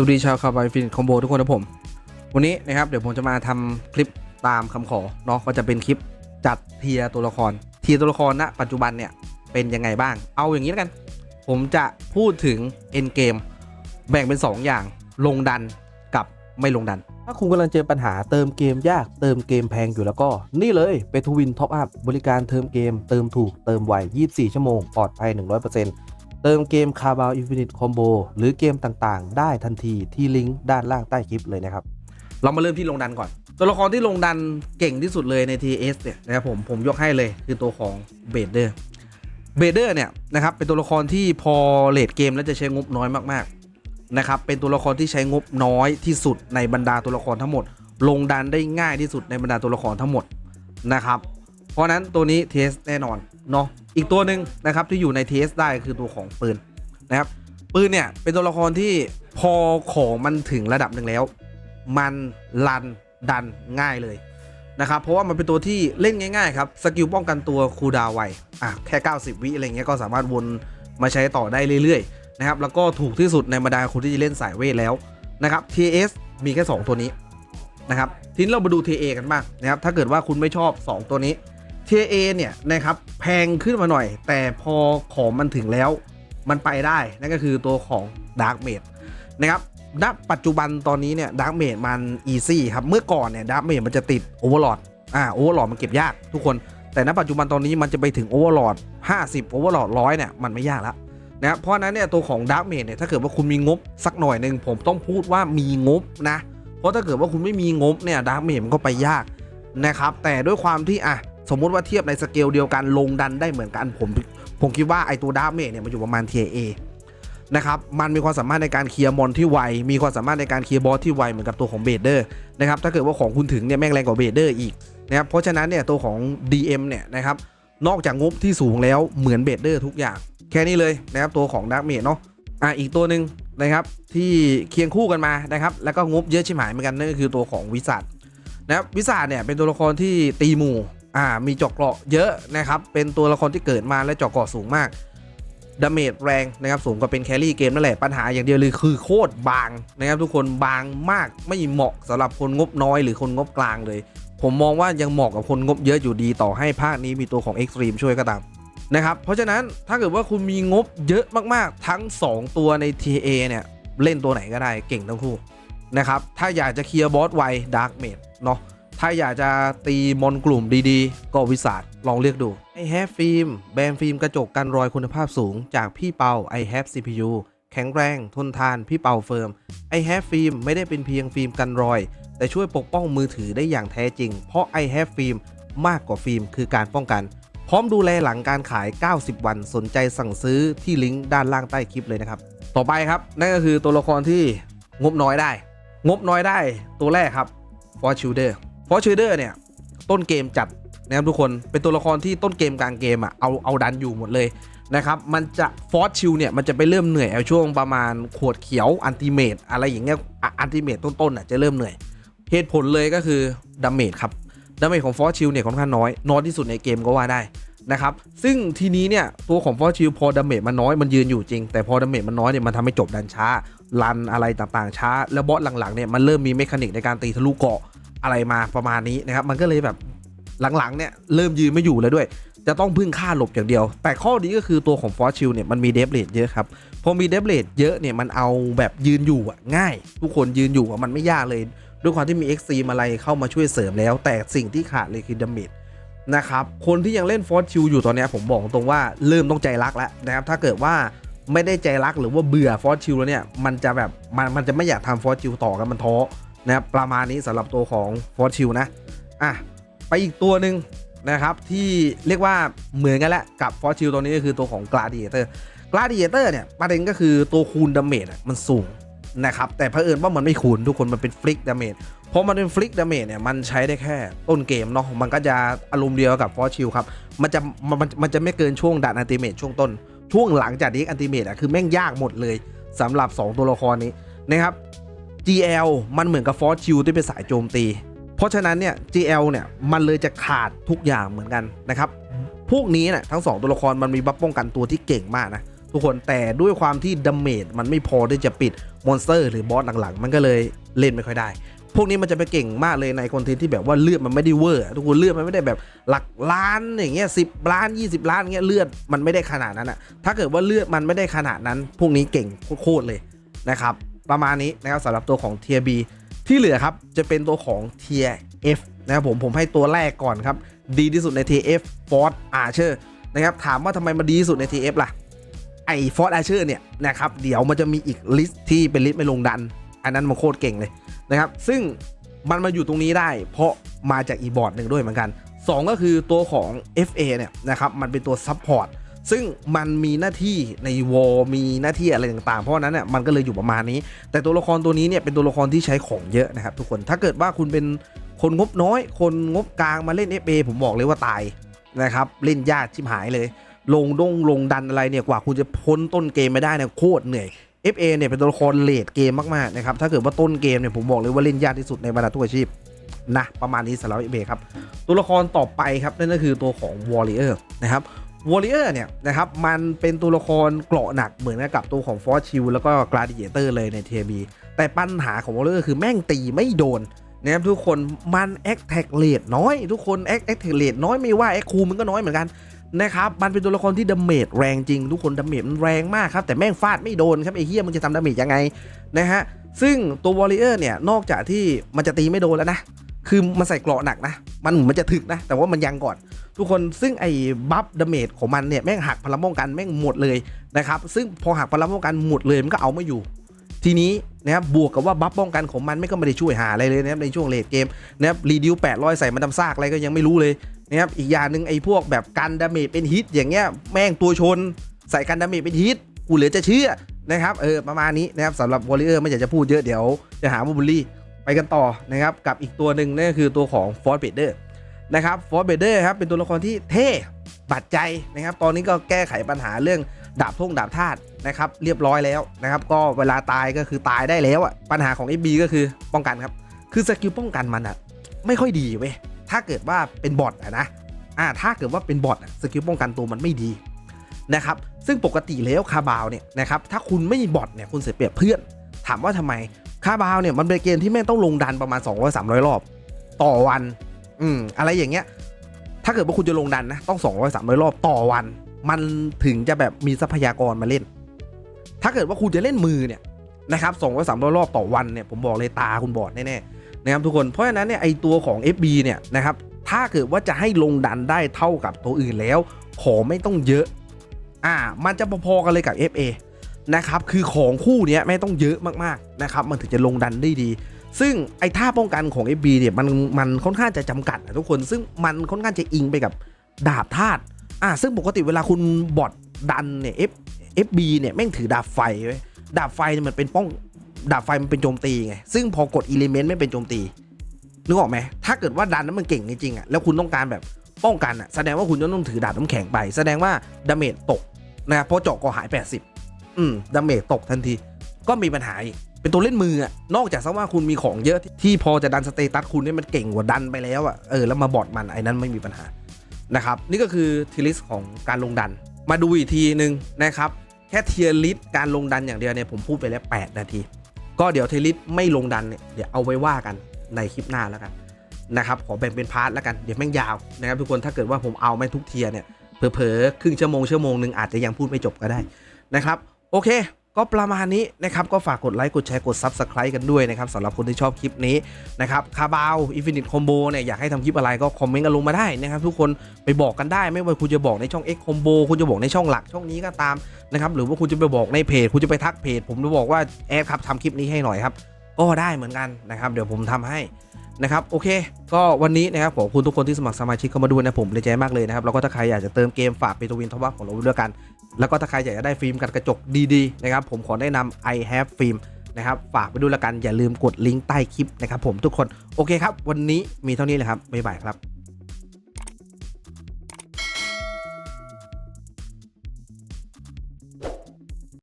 สวัสดีชาวคาร์บายฟินคอมโบทุกคนนะผม วันนี้นะครับเดี๋ยวผมจะมาทำคลิปตามคำขอเนาะก็จะเป็นคลิปจัดเทียตัวละคร เทียตัวละครณปัจจุบันเนี่ยเป็นยังไงบ้าง เอาอย่างนี้แล้วกัน ผมจะพูดถึงเอ็นเกมแบ่งเป็น 2 อย่างลงดันกับไม่ลงดัน ถ้าคุณกำลังเจอปัญหาเติมเกมยากเติมเกมแพงอยู่แล้วก็ นี่เลยไปทูวินท็อปอัพบริการเติมเกม เติมถูกเติมไว 24 ชั่วโมงปลอดภัย 100% เติมเกมคาบาวอินฟินิตคอมโบหรือเกมต่างๆ ได้ทันทีที่ลิงก์ด้านล่างใต้คลิปเลยนะครับ เรามาเริ่มที่ลงดันก่อน ตัวละครที่ลงดันเก่งที่สุดเลยใน TS เนี่ยนะครับผมผมยกให้เลยคือตัวของเบเดอร์เบเดอร์เนี่ยนะครับเป็นตัวละครที่พอเลดเกมแล้วจะใช้งบน้อยมากๆนะครับเป็นตัวละครที่ใช้งบน้อยที่สุดในบรรดาตัวละครทั้งหมด ลงดันได้ง่ายที่สุดในบรรดาตัวละครทั้งหมดนะครับ ราะนั้นตัวนี้เทสแน่นอนเนาะอีกตัวหนึ่งนะครับที่อยู่ในเทสได้คือตัวของปืนนะครับปืนเนี่ยเป็นตัวละครที่พอของมันถึงระดับหนึ่งแล้ว มันลันดันง่ายเลยนะครับเพราะว่ามันเป็นตัวที่เล่นง่ายๆครับสกิลป้องกันตัวคูดาวไวอะแค่ 90 วิอะไรเงี้ยก็สามารถวนมาใช้ต่อได้เรื่อยๆนะครับแล้วก็ถูกที่สุดในบรรดาคนที่จะเล่นสายเวทแล้วนะครับ TS มีแค่ 2 ตัวนี้นะครับทีนี้เรามาดู TA กันบ้างนะครับถ้าเกิดว่าคุณไม่ชอบ 2 ตัวนี้ TA เเนี่ยนะครับแพงขึ้นมาหน่อย แต่พอของมันถึงแล้วมันไปได้ นั่นก็คือตัวของ Dark Mage นะครับณปัจจุบันตอนนี้เนี่ยดาร์กเมดมันอีซี่ครับ เมื่อก่อนเนี่ยดาร์กเมดมันจะติดโอเวอร์ลอดอ่าโอเวอร์ลอดมันเก็บยากทุกคน แต่ณปัจจุบันตอนนี้มันจะไปถึงโอเวอร์ลอด50โอเวอร์ลอดร้อยเนี่ยมันไม่ยากแล้วนะครับเพราะฉะนั้นเนี่ยตัวของดาร์กเมดเนี่ยถ้าเกิดว่าคุณมีงบสักหน่อยหนึ่งผมต้องพูดว่ามีงบนะ เพราะถ้าเกิดว่าคุณไม่มีงบเนี่ยดาร์กเมดมันก็ไปยากนะครับแต่ด้วยความที่อะ สมมุติว่าเทียบในสเกลเดียวกันลงดันได้เหมือนกันผมผมคิดว่าไอตัวดาร์เมดเนี่ยมันอยู่ประมาณ TA นะครับมันมีความสามารถในการเคลียร์มอนที่ไว มีความสามารถในการเคลียร์บอสที่ไวเหมือนกับตัวของเบเดอร์นะครับถ้าเกิดว่าของคุณถึงเนี่ยแม่งแรงกว่าเบเดอร์อีกนะครับเพราะฉะนั้นเนี่ยตัวของ DM เนี่ยนะครับนอกจากงบที่สูงแล้วเหมือนเบเดอร์ทุกอย่าง แค่นี้เลยนะครับตัวของดาร์กเมดเนาะอะอีกตัวหนึ่งนะครับที่เคียงคู่กันมานะครับแล้วก็งบเยอะชิบหายเหมือนกันนั่นก็คือตัวของวิสัทนะครับวิสัทเนี่ยเป็นตัวละครที่ตีหมู่ อ่ามีจาะเกราะเยอะนะครับ เป็นตัวละครที่เกิดมาและจาะเกราะสูงมากดาเมจแรงนะครับสูงกว่าเป็นแครี่เกมนั่นแหละปัญหาอย่างเดียวเลยคือโคตรบางนะครับทุกคนบางมากไม่เหมาะสำหรับคนงบน้อยหรือคนงบกลางเลย ผมมองว่ายังเหมาะกับคนงบเยอะอยู่ดีต่อให้ภาคนี้มีตัวของ Extreme ช่วยก็ตามนะครับเพราะฉะนั้นถ้าเกิดว่าคุณมีงบเยอะมากๆ ทั้ง 2 ตัวใน TA เนี่ยเล่นตัวไหนก็ได้เก่งทั้งคู่นะครับถ้าอยากจะเคลียร์บอสไวดาร์กเมดเนาะ ถ้าอยากจะตีมอนกลุ่มดีๆ ก็วิสาดลองเลือกดูไอแฮปฟิล์มแบรนด์ฟิล์มกระจกกันรอยคุณภาพสูง จากพี่เปา i h a v e CPU แข็งแรง ทนทาน พี่เปาเฟิร์ม i h a v e ฟิล์มไม่ได้เป็นเพียงฟิล์มกันรอย แต่ช่วยปกป้องมือถือได้อย่างแท้จริง เพราะ i h a v e ฟิล์มมากกว่าฟิล์มคือการป้องกัน พร้อมดูแลหลังการขาย 90 วันสนใจสั่งซื้อที่ลิงก์ด้านล่างใต้คลิปเลยนะครับต่อไปครับ นั่นก็คือตัวละครที่งบน้อยได้ งบน้อยได้ตัวแรกครับฟอร์ชูเดอร์ ฟอร์ชูเดอร์เนี่ย ต้นเกมจัดนะครับทุกคนเป็นตัวละครที่ต้นเกมกลางเกมอะเอาเอาดันอยู่หมดเลยนะครับ มันจะฟอร์ชิลเนี่ย มันจะไปเริ่มเหนื่อยเอาช่วงประมาณขวดเขียวอันติเมตอะไรอย่างเงี้ยอันติเมตต้นๆอะจะเริ่มเหนื่อย เหตุผลเลยก็คือดาเมจครับดาเมจของฟอร์ชิลเนี่ยค่อนข้างน้อยน้อยที่สุดในเกมก็ว่าได้นะครับ ซึ่งทีนี้เนี่ยตัวของฟอร์ชิลพอดาเมจมันน้อยมันยืนอยู่จริง แต่พอดาเมจมันน้อยเนี่ยมันทำให้จบดันช้า รันอะไรต่างๆช้า แล้วบอสหลังๆเนี่ยมันเริ่มมีเมคานิกในการตีทะลุเกาะ อะไรมาประมาณนี้นะครับ มันก็เลยแบบหลังๆเนี่ยเริ่มยืนไม่อยู่แล้วด้วย จะต้องพึ่งค่าหลบอย่างเดียว แต่ข้อดีก็คือตัวของฟอร์ชิลเนี่ยมันมีเดฟเลดเยอะครับ พอมีเดฟเลดเยอะเนี่ยมันเอาแบบยืนอยู่อะง่าย ทุกคนยืนอยู่อะมันไม่ยากเลย ด้วยความที่มีเอ็กซีมอะไรเข้ามาช่วยเสริมแล้ว แต่สิ่งที่ขาดเลยคือดาเมจนะครับ คนที่ยังเล่นฟอร์ชิลอยู่ตอนนี้ผมบอกตรงว่าเริ่มต้องใจรักแล้วนะครับ ถ้าเกิดว่าไม่ได้ใจรักหรือว่าเบื่อฟอร์ชิลแล้วเนี่ย มันจะแบบมันมันจะไม่อยากทำฟอร์ชิลต่อกันมันท้อ นะครับประมาณนี้สำหรับตัวของฟอร์ชิลนะอะไปอีกตัวหนึ่งนะครับที่เรียกว่าเหมือนกันแหละกับฟอร์ชิลตัวนี้ก็คือตัวของกลาดิเอเตอร์กลาดิเอเตอร์เนี่ยประเด็นก็คือตัวคูณดาเมจมันสูงนะครับแต่เผอิญว่ามันไม่คูณทุกคนมันเป็นฟลิกดาเมจพอมันเป็นฟลิกดาเมจเนี่ยมันใช้ได้แค่ต้นเกมเนาะมันก็จะอารมณ์เดียวกับฟอร์ชิลครับมันจะมันมันจะไม่เกินช่วงดันอันติเมจช่วงต้น ช่วงหลังจากนี้อันติเมจอะคือแม่งยากหมดเลยสำหรับ 2 ตัวละครนี้นะครับ GL มันเหมือนกับฟอร์ชิลที่เป็นสายโจมตี เพราะฉะนั้นเนี่ย GL เนี่ยมันเลยจะขาดทุกอย่างเหมือนกันนะครับ พวกนี้เนี่ยทั้ง 2 ตัวละครมันมีบัฟป้องกันตัวที่เก่งมากนะทุกคนแต่ด้วยความที่ดาเมจมันไม่พอที่จะปิดมอนสเตอร์หรือบอสหลังๆ มันก็เลยเล่นไม่ค่อยได้ พวกนี้มันจะไปเก่งมากเลยในคอนเทนต์ที่แบบว่าเลือดมันไม่ได้เวอร์ทุกคนเลือดมันไม่ได้แบบหลักล้านอย่างเงี้ยสิบล้าน 20 ล้านเงี้ยเลือดมันไม่ได้ขนาดนั้นอะถ้าเกิดว่าเลือดมันไม่ได้ขนาดนั้น พวกนี้เก่งโคตรเลยนะครับ ประมาณนี้นะครับสำหรับตัวของ Tier B ที่เหลือครับจะเป็นตัวของ Tier F นะครับผมผมให้ตัวแรกก่อนครับ ดีที่สุดใน T.F. Ford Archer นะครับถามว่าทำไมมันดีที่สุดใน T.F. ล่ะ ไอ้ Ford Archer เนี่ยนะครับเดี๋ยวมันจะมีอีกลิสต์ที่เป็นลิสต์ไม่ลงดัน อันนั้นมันโคตรเก่งเลยนะครับซึ่งมันมาอยู่ตรงนี้ได้ เพราะมาจากอีบอร์ดหนึ่งด้วยเหมือนกัน 2 ก็คือตัวของ FA เนี่ยนะครับมันเป็นตัวซัพพอร์ต ซึ่งมันมีหน้าที่ในวอลมีหน้าที่อะไรต่างๆ เพราะนั้นเนี่ยมันก็เลยอยู่ประมาณนี้ แต่ตัวละครตัวนี้เนี่ยเป็นตัวละครที่ใช้ของเยอะนะครับทุกคนถ้าเกิดว่าคุณเป็นคนงบน้อย คนงบกลางมาเล่น FA ผมบอกเลยว่าตายนะครับเล่นยากชิบหายเลย ลงดงลงดันอะไรเนี่ยกว่าคุณจะพ้นต้นเกมไม่ได้เนี่ยโคตรเหนื่อย FA เนี่ยเป็นตัวละครเลดเกมมากๆนะครับถ้าเกิดว่าต้นเกมเนี่ยผมบอกเลยว่าเล่นยากที่สุดในบรรดาทุกอาชีพนะประมาณนี้สำหรับ FA ครับตัวละครต่อไปครับนั่นก็คือตัวของ Warrior นะครับ Warrior เนี่ยนะครับมันเป็นตัวละครเกราะหนักเหมือนกับตัวของ Force Shield แล้วก็ Gladiator เลยใน TB แต่ปัญหาของ Warrior คือแม่งตีไม่โดนนะครับทุกคนมัน Attack Rate น้อย ทุกคน Attack Rate น้อยไม่ว่า Attack คูมันก็น้อยเหมือนกันนะครับมันเป็นตัวละครที่ดาเมจแรงจริง ทุกคนดาเมจมันแรงมากครับแต่แม่งฟาดไม่โดนครับไอ้เฮียมึงจะทำดาเมจยังไงนะฮะซึ่งตัววอลเลเยอร์เนี่ยนอกจากที่มันจะตีไม่โดนแล้วนะ คือมันใส่เกราะหนักนะ มันมันจะถึกนะ แต่ว่ามันยังก่อน ทุกคนซึ่งไอ้บัฟดาเมจของมันเนี่ย แม่งหักพลังป้องกันแม่งหมดเลยนะครับ ซึ่งพอหักพลังป้องกันหมดเลยมันก็เอาไม่อยู่ ทีนี้นะครับบวกกับว่าบัฟป้องกันของมันไม่ก็ไม่ได้ช่วยหาอะไรเลยนะครับในช่วงเลดเกมนะครับรีดิว800ใส่มันทำซากอะไรก็ยังไม่รู้เลยนะครับอีกอย่างหนึ่งไอ้พวกแบบกันดาเมจเป็นฮิตอย่างเงี้ยแม่งตัวชน ใส่กันดาเมจเป็นฮิตกูเหลือจะเชื่อนะครับเออประมาณนี้นะครับสำหรับวอลเลอร์ไม่อยากจะพูดเยอะเดี๋ยวจะหาว่าบูลลี่ ไปกันต่อนะครับกับอีกตัวหนึ่งนั่นก็คือตัวของฟอร์เบเดอร์นะครับฟอร์เบเดอร์ครับเป็นตัวละครที่เท่บัดใจนะครับ ตอนนี้ก็แก้ไขปัญหาเรื่องดาบท่งดาบธาตุนะครับเรียบร้อยแล้วนะครับ ก็เวลาตายก็คือตายได้แล้วอะปัญหาของ FB ก็คือป้องกันครับ คือสกิลป้องกันมันอะไม่ค่อยดีเว้ยถ้าเกิดว่าเป็นบอทอะนะอ่าถ้าเกิดว่าเป็นบอทสกิลป้องกันตัวมันไม่ดีนะครับซึ่งปกติแล้วคาบาวเนี่ยนะครับถ้าคุณไม่มีบอทเนี่ยคุณเสียเปรียบเพื่อน ถามว่าทำไม คาบาวเนี่ยมันเป็นเกมที่แม่งต้องลงดันประมาณ 200 300 รอบ ต่อวัน อืมอะไรอย่างเงี้ย ถ้าเกิดว่าคุณจะลงดันนะต้อง 200 300 รอบต่อวัน มันถึงจะแบบมีทรัพยากรมาเล่น ถ้าเกิดว่าคุณจะเล่นมือเนี่ยนะครับ200 300 รอบต่อวันเนี่ยผมบอกเลยตาคุณบอดแน่ๆนะครับทุกคนเพราะฉะนั้นเนี่ยไอตัวของ FB เนี่ยนะครับถ้าเกิดว่าจะให้ลงดันได้เท่ากับตัวอื่นแล้ว ขอไม่ต้องเยอะ อ่า มันจะพอๆกันเลยกับ FA นะครับคือของคู่เนี้ยไม่ต้องเยอะมากๆนะครับมันถึงจะลงดันได้ดี ซึ่งไอ้ท่าป้องกันของ FB เนี่ยมันมันค่อนข้างจะจำกัดนะทุกคนซึ่งมันค่อนข้างจะอิงไปกับดาบธาตุอ่าซึ่งปกติเวลาคุณบอดดันเนี่ย F FB เนี่ยแม่งถือดาบไฟไว้ดาบไฟเนี่ยมันเป็นป้องดาบไฟมันเป็นโจมตีไงซึ่งพอกดอิเลเมนต์ไม่เป็นโจมตีนึกออกไหมถ้าเกิดว่าดันนั้นมันเก่งจริงๆอะแล้วคุณต้องการแบบป้องกันอะแสดงว่าคุณจะต้องถือดาบน้ำแข็งไป แสดงว่าดาเมจตกนะครับเพราะเจาะก็หาย 80 อืมดาเมจตกทันที ก็มีปัญหาอีกเป็นตัวเล่นมืออะนอกจากซะว่าคุณมีของเยอะที่พอจะดันสเตตัสคุณเนี่ยมันเก่งกว่าดันไปแล้วอะเออแล้วมาบอดมันไอ้นั้นไม่มีปัญหานะครับ นี่ก็คือทีลิสของการลงดัน มาดูอีกทีหนึ่งนะครับ แค่เทียร์ลิสการลงดันอย่างเดียวเนี่ยผมพูดไปแล้ว 8 นาที ก็เดี๋ยวเทลิสไม่ลงดันเนี่ยเดี๋ยวเอาไว้ว่ากันในคลิปหน้าแล้วกันนะครับขอแบ่งเป็นพาร์ทแล้วกันเดี๋ยวแม่งยาวนะครับทุกคนถ้าเกิดว่าผมเอาไม่ทุกเทียเนี่ยเผลอๆครึ่งชั่วโมงชั่วโมงหนึ่งอาจจะยังพูดไม่จบก็ได้นะครับ โอเค ก็ประมาณนี้นะครับ ก็ฝากกดไลค์ กดแชร์ กด Subscribe กันด้วยนะครับสำหรับคนที่ชอบคลิปนี้นะครับคาบาวอินฟินิตคอมโบเนี่ย อยากให้ทำคลิปอะไรก็คอมเมนต์กันลงมาได้นะครับ ทุกคนไปบอกกันได้ไม่ว่าคุณจะบอกในช่อง X Combo คุณจะบอกในช่องหลักช่องนี้ก็ตามนะครับหรือว่าคุณจะไปบอกในเพจ คุณจะไปทักเพจ ผมจะบอกว่าแอดครับทำคลิปนี้ให้หน่อยครับก็ได้เหมือนกันนะครับเดี๋ยวผมทำให้นะครับโอเค ก็วันนี้นะครับขอบคุณทุกคนที่สมัครสมาชิกเข้ามาดูนะผมดีใจมากเลยนะครับแล้วก็ถ้าใครอยากจะเติมเกมฝากเปโตวินทวัของเราด้วยกัน แล้วก็ถ้าใครอยากจะได้ฟิล์มกันกระจกดีๆนะครับผมขอแนะนำ i have film นะครับฝากไปดูแล้วกันอย่าลืมกดลิงก์ใต้คลิปนะครับผมทุกคนโอเคครับ วันนี้มีเท่านี้เลยครับบ๊ายบายครับ